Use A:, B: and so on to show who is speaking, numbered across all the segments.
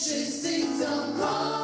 A: She sings
B: a song.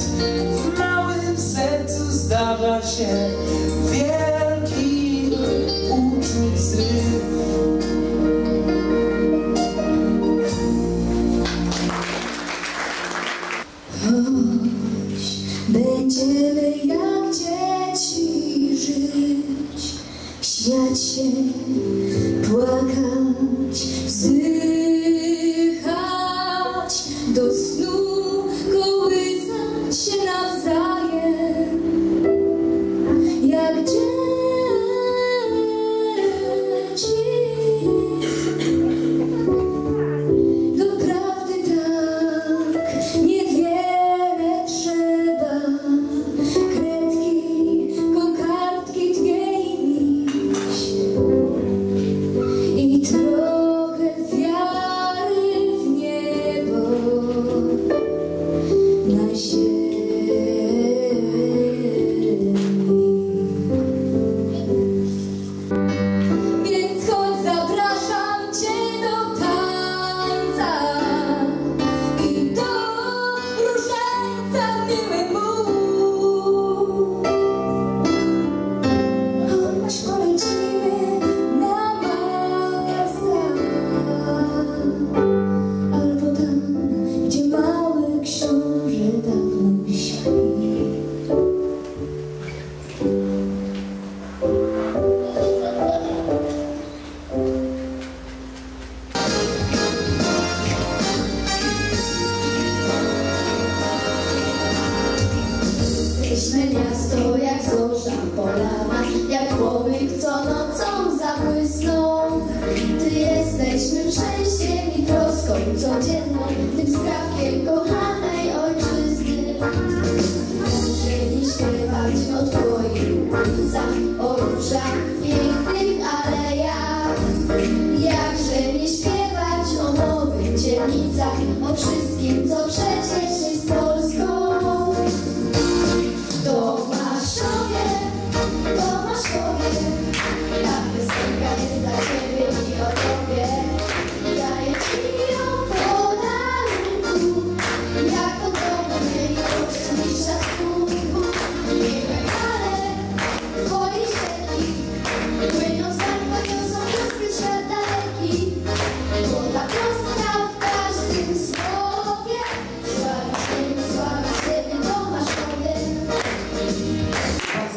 B: W
C: małym sercu zdarza się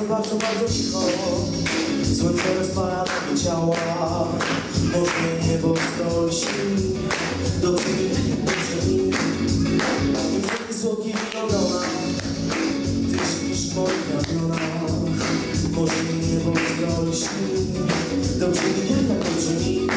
B: bardzo, bardzo cicho. Słońce rozpala nogi ciała. Może niebo wznosi Do chwili, do
A: ziemi I
D: wtedy złogi winogrona Ty śpisz w moich ramionach Może niebo wznosi Do brzegi, tak do brzegi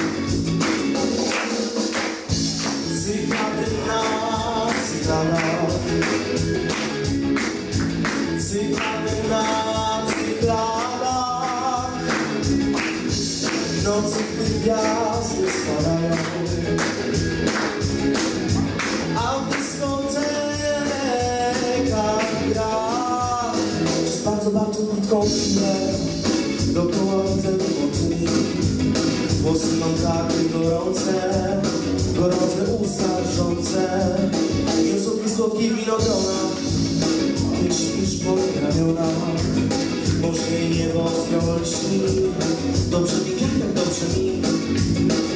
D: nocy, gwiazdy spadają. A w dyskotekach gra. Przez bardzo, bardzo krótką chwilę Dookoła widzę motyl Włosy mam takie gorące Gorące usta żące I słodkie, słodkie winogrona Ty śpisz w moich jej niebo lśni Dobrze mi, tak dobrze mi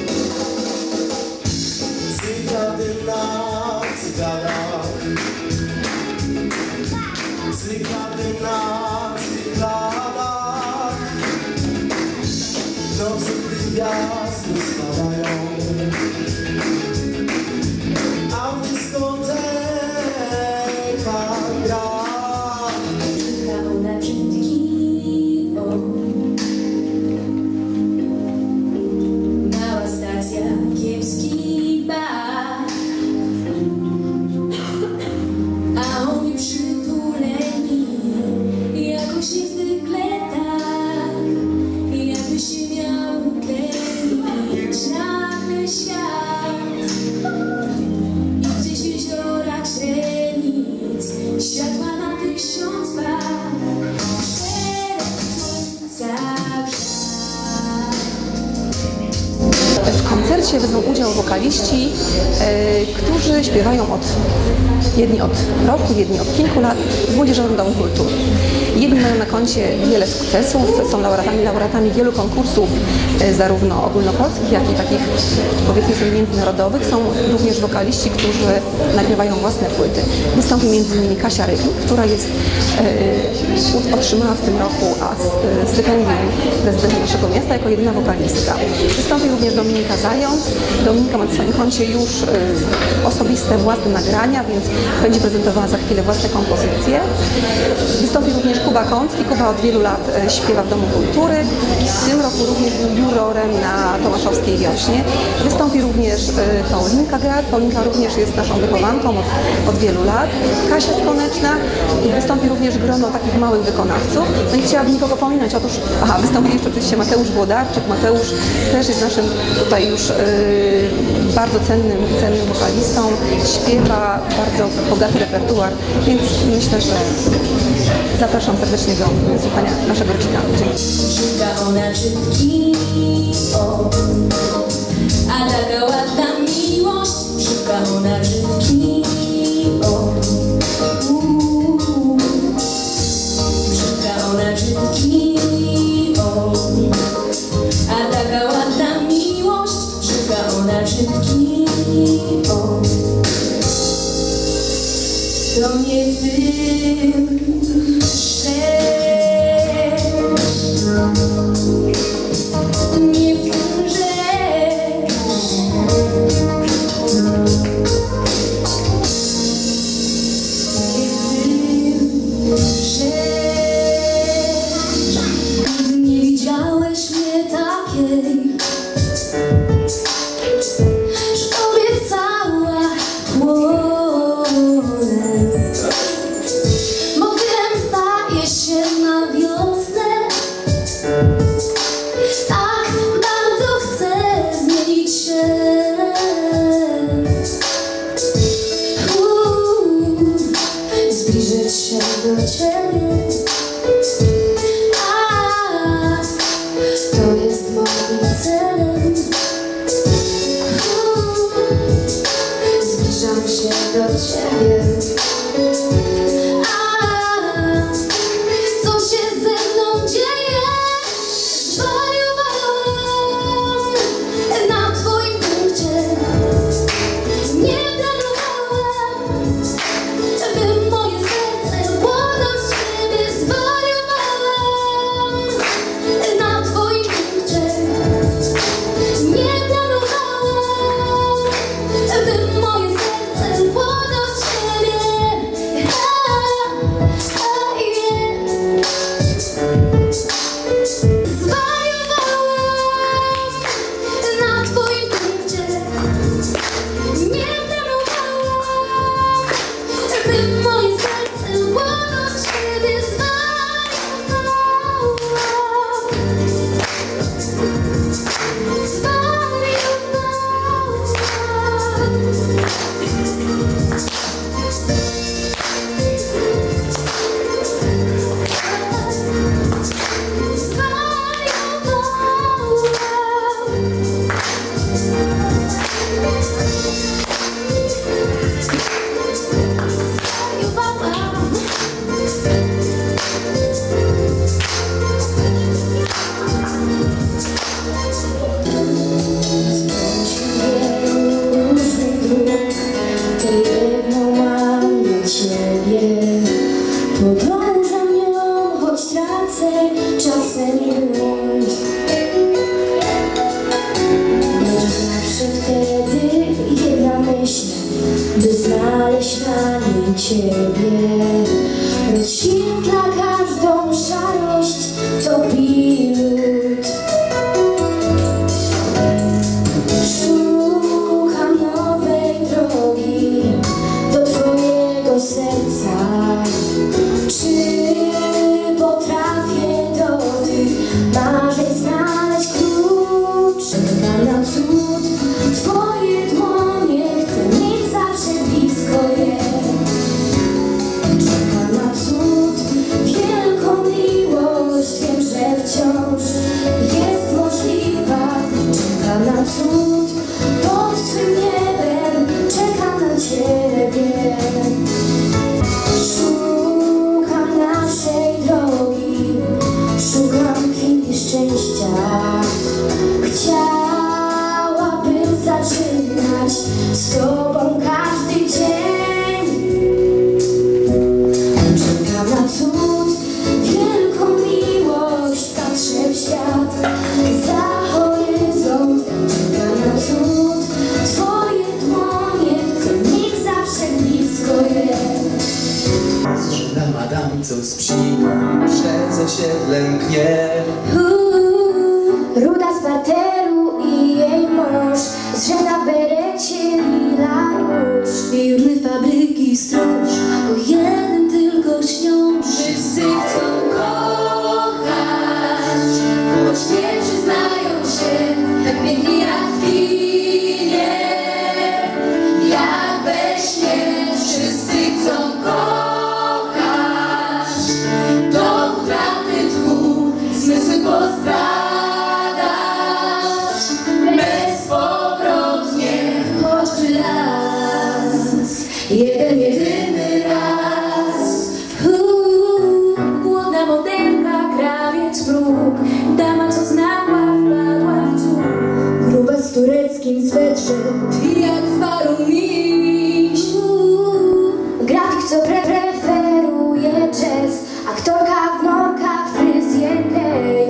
E: koncercie wezmą udział wokaliści, e, którzy śpiewają od jedni od roku, jedni od kilku lat w Młodzieżowym Domu Kultury. Jedni mają na koncie wiele sukcesów, są laureatami, laureatami wielu konkursów, e, zarówno ogólnopolskich, jak i takich powiedzmy sobie międzynarodowych. Są również wokaliści, którzy nagrywają własne płyty. Wystąpi m.in. Kasia Rybik, która jest, e, otrzymała w tym roku s- stypendium prezydenta naszego miasta jako jedyna wokalistka. Wystąpi również Dominika Zając. Dominika ma na swoim koncie już e, osobiste, własne nagrania, więc będzie prezentowała za chwilę własne kompozycje. Wystąpi również Kuba Kącki. Kuba od wielu lat e, śpiewa w Domu Kultury. W tym roku również był jurorem na Tomaszowskiej Wiośnie. Wystąpi również e, Paulinka Grad. Paulinka również jest naszą wychowanką od, od wielu lat. Kasia Skoneczna. I wystąpi również grono takich małych wykonawców. No i chciałabym nikogo pominąć. Otóż, aha, wystąpi jeszcze oczywiście Mateusz Włodarczyk. Mateusz też jest naszym tutaj już e, bardzo cennym, cennym wokalistą. Śpiewa bardzo bogaty repertuar, więc myślę, że zapraszam serdecznie do słuchania naszego.
C: Szuka ona miłość. Ona ona miłość. Ona brzydki o. To nie do ciebie 수 Jeden jedyny raz. Uuu, Młoda modelka, krawiec próg Dama, co znała, wpadła w cud Gruba z tureckim swetrze. Pijak z baru miś. Grafik, co pre preferuje jazz. Aktorka w norkach, fryzjerkę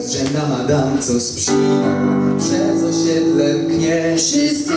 D: Rzędna madam, co sprzina Przez
C: osiedle mknie
A: Wszyscy